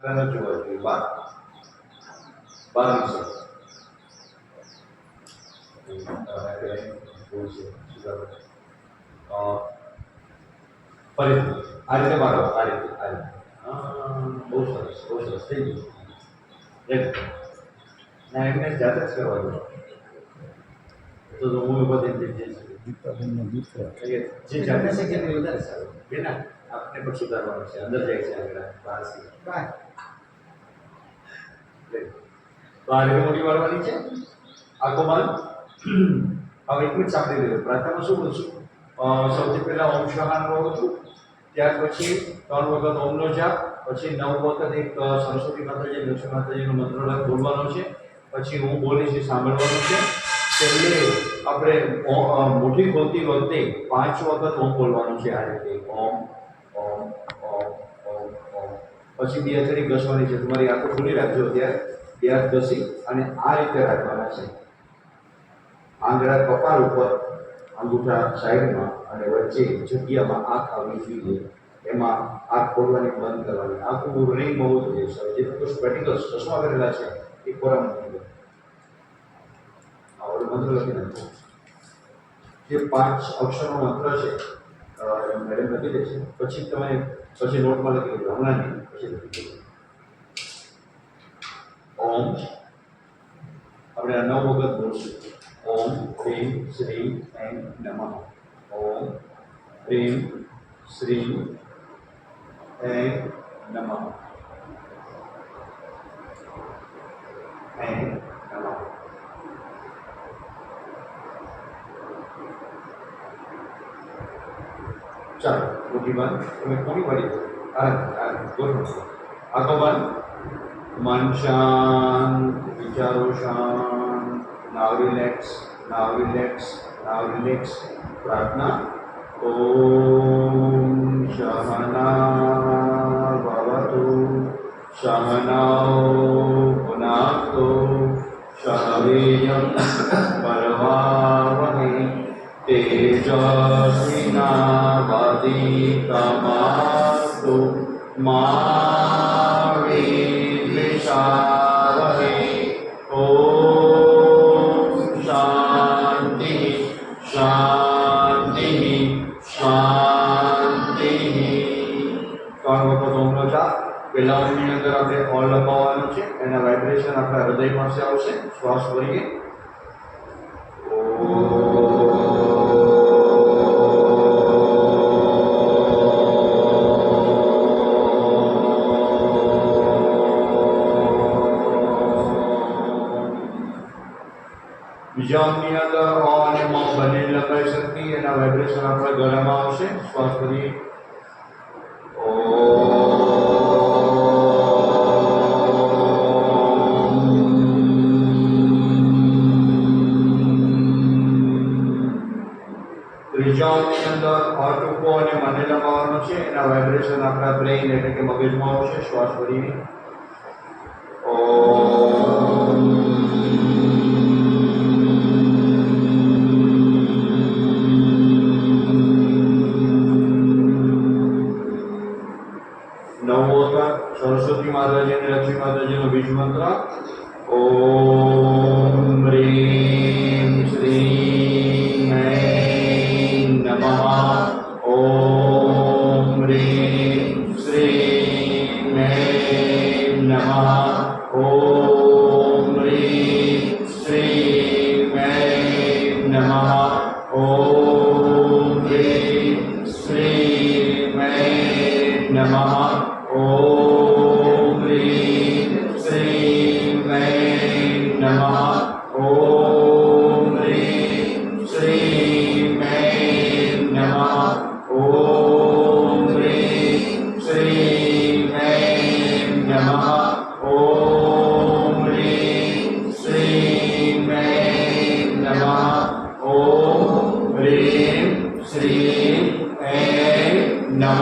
જોવા જોઈએ બાર બાર વિષય ફરીથી આ રીતે મારો બહુ સરસ બહુ સરસ થઈ ગયું ના જાતે જ કરવા દો તો હું બધી જઈ જઈ શકું ગીતાબેનનો દીકરો જે જાતે શીખે તે વધારે સારું. બેના આપને પણ સુધારવાનું છે. અંદર જાય છે આગળ પારસી તો આ રીતે મોટી વાળવાની છે? આખો માલ હવે એક મિનિટ સાંભળી લેજો પ્રાર્થનામાં શું બોલશું? સૌથી પહેલા ઓમ શહાન બોલું છું. ત્યાર પછી ત્રણ વખત ઓમનો જાપ પછી નવ વખત એક સરસ્વતી માતાજી લક્ષ્મી માતાજીનો મંત્ર બોલવાનો છે. પછી હું બોલીશ એ સાંભળવાનું છે. છેલ્લે આપણે મોટી ખોલતી વખતે પાંચ વખત ઓમ બોલવાનું છે આ રીતે. ઓમ ઓમ ઓમ ઓમ પછી બે હાથની ઘસવાની છે. તમારી આંખો ખુલી રાખજો ત્યારે હાથ ઘસી અને આ રીતે રાખવાના છે. આંગળા કપાળ ઉપર, અંગૂઠા સાઈડમાં અને વચ્ચે જગ્યામાં આંખ આવવી જોઈએ. એમાં આંખ ખોલવાની બંધ કરવાની. આંખનું રિંગ હોવું જોઈએ. સર જે સ્પેટિકલ્સ ચશ્મા કરેલા છે. એ કોરા મૂકી દો આ ઓલો મંત્ર લખી નાખો જે પાંચ અક્ષરનો મંત્ર છે અ, મેડમ લખી દે છે પછી તમે પછી નોટમાં લખી દેજો હમણાં નહીં પછી લખી દેજો ઓમ આપણે આ નવ વખત બોલશું ઓમ હ્રીમ શ્રી એમ નમઃ ઓમ હ્રીમ શ્રી એમ નમઃ એમ चार प्रतिमान परिवार अथवा मन शांत, विचारो शांत। Now relax now relax now relax. प्रार्थना। ओम सहना सहना सहवीय परवा वही तेजस्विना। तमास्तु मा विद्विषावहे ॐ शान्तिः शान्तिः शान्तिः સ્વામી ભગવત ઓમનો જાપ પેલાની અંદર આપણે ઓલ લગાવવાનું છે એના વાઇબ્રેશન આપણા હૃદયમાં આવશે શ્વાસ ભરીએ ઓ બીજા અંગની અંદર અ અને મ બંને લંબાઈ સરખી એના વાઇબ્રેશન આપણા ગળામાં આવશે શ્વાસ ભરીએ ત્રીજા અંગની અંદર અ ટૂંકો અને મને લંબાવવાનો છે એના વાઇબ્રેશન આપણા બ્રેઇન એટલે કે મગજમાં આવશે શ્વાસ ભરીને નવો અને લક્ષ્મી માતાજીનો બીજ મંત્ર ઓમ રીમ શ્રીમ એમ નમઃ ઓમ રીમ શ્રીમ એમ નમઃ ઓમ રીમ શ્રીમ એમ નમઃ ઓમ રીમ શ્રીમ એમ નમઃ ઓમ ઓમ રીમ શ્રીમ એમ નમઃ.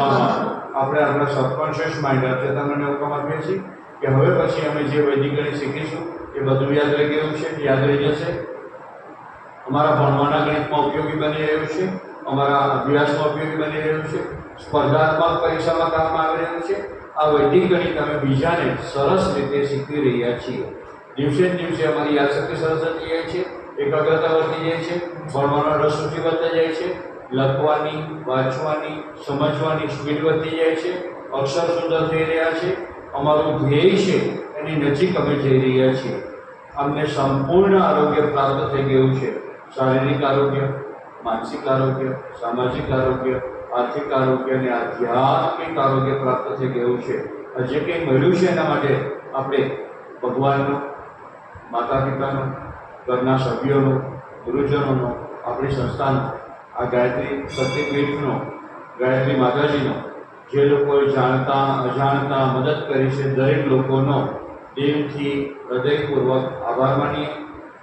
આપણે આપણા સબકોન્શિયસ માઇન્ડ અચેતનને હુકમ આપીએ છીએ કે હવે પછી અમે જે વૈદિક ગણિત શીખીશું એ બધું યાદ રહી ગયું છે? યાદ રહી જશે? અમારા ભણવાના ગણિતમાં ઉપયોગી બની રહ્યું છે? અમારા અભ્યાસમાં ઉપયોગી બની રહ્યું છે? સ્પર્ધાત્મક પરીક્ષામાં કામ આવી રહ્યું છે? આ વૈદિક ગણિત અમે બીજાને સરસ રીતે શીખવી રહ્યા છીએ. દિવસે દિવસે અમારી યાદશક્તિ સરસ થતી જાય છે, એકાગ્રતા વધતી જાય છે, ભણવાનો રસ રુચિ વધતા જાય છે, લખવાની, વાંચવાની, સમજવાની સ્પીડ વધતી જાય છે, અક્ષર સુંદર થઈ રહ્યા છે, અમારું ધ્યેય છે એની નજીક અમે જઈ રહ્યા છીએ. અમને સંપૂર્ણ આરોગ્ય પ્રાપ્ત થઈ ગયું છે. શારીરિક આરોગ્ય, માનસિક આરોગ્ય, સામાજિક આરોગ્ય, આર્થિક આરોગ્ય અને આધ્યાત્મિક આરોગ્ય પ્રાપ્ત થઈ ગયું છે. જે કંઈ મળ્યું છે એના માટે આપણે ભગવાનનો માતા પિતાનો ઘરના સભ્યોનો, ગુરુજનોનો, આપણી સંસ્થાનો, આ ગાયત્રી સત્યપીઠનો ગાયત્રી માતાજીનો, જે લોકોએ જાણતા, અજાણતા મદદ કરી છે દરેક લોકોનો દિલથી હૃદયપૂર્વક આભાર માનીએ,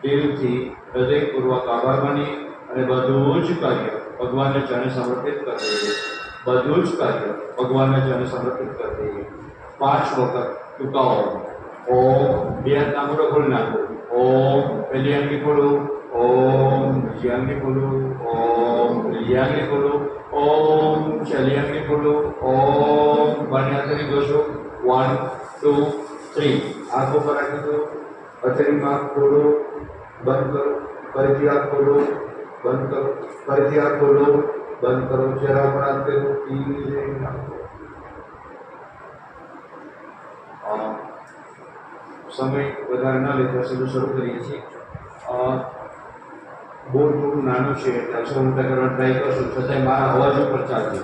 દિલથી હૃદયપૂર્વક આભાર માનીએ અને બધું જ કાર્ય ભગવાનને ચરણે સમર્પિત કરી દઈએ. બધું જ કાર્ય ભગવાનને ચરણે સમર્પિત કરી દઈએ. પાંચ વખત ટૂંકાવો ઓમ બે હાથ નાખો ખોલી નાખો ઓમ પહેલી આંગળી ખોલું ઓમ બીજી આંગળી ખોલું ઓમ ત્રીજી આંગળી ખોલું ઓમ છેલ્લી આંગળી ખોલું ઓમ બંને હાથની જોશો વન ટુ થ્રી આંખો પર રાખી દો હથેળીમાં ખોલો બંધ કરો ફરીથી આંખ ખોલો બંધ કરો ફરીથી આંખ ખોલો બંધ કરો ચહેરા પર હાથ ફેરવો ધીરે નાખો અ, સમય વધારે ન લેતા સીધું શરૂ કરીએ છીએ. બોર્ડ થોડું નાનું છે, એટલે મોટા કરવા ટ્રાય કરશું. છતાંય મારા અવાજ ઉપર ચાલશે.